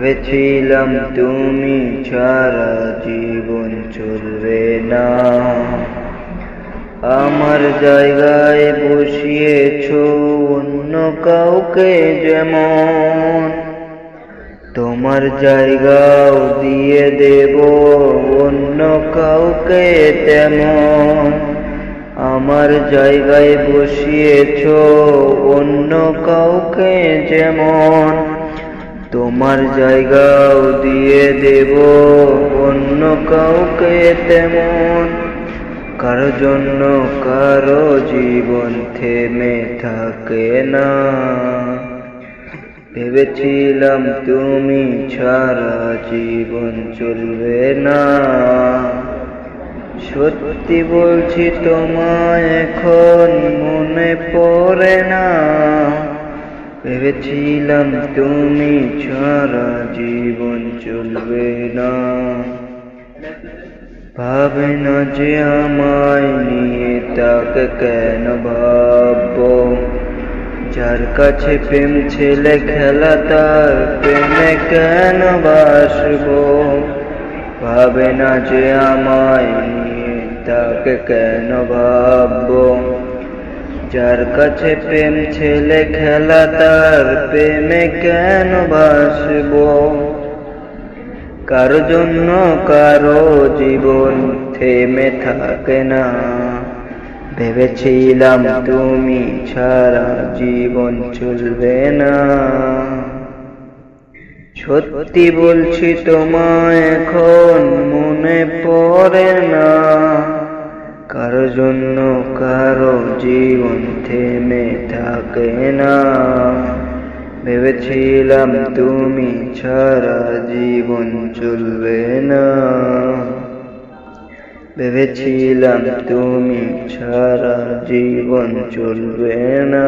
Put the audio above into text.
ভেবেছিলাম তুমি ছাড়া জীবন চলবে না। আমার জায়গায় বসিয়েছ অন্য কাউকে যেমন। তোমার জায়গাও দিয়ে দেব অন্য কাউকে তেমন। আমার জায়গায় বসিয়েছ অন্য কাউকে যেমন। তোমার জায়গাও দিয়ে দেব, অন্য কাউকে তেমন। কারও জন্য কারও জীবন থেমে থাকে না। ভেবেছিলাম তুমি ছাড়া জীবন চলবে না। সত্যি বলছি, তোমায় এখন মনে পড়ে না। ভেবেছিলাম তুমি ছাড়া জীবন চলবে না। ভাবে না যে আমায় নিয়ে তাকে কেন ভাববো? যার কাছে প্রেম ছেলে খেলা, তার প্রেমে কেন বাসবো? ভাবে না যে আমায় নিয়ে তাকে কেন ভাববো? যার কাছে প্রেম ছেলে খেলা, তার প্রেমে কেন বাসবো? কারও জন্য কারও জীবন থেমে থাকে না? ভেবেছিলাম তুমি ছাড়া জীবন চলবে না। সত্যি বলছি তোমায় এখন মনে পড়ে না। কারও জন্য কারও জীবন থেমে থাকে না। ভেবেছিলাম তুমি ছাড়া জীবন চলবে না। ভেবেছিলাম তুমি ছাড়া জীবন চলবে না।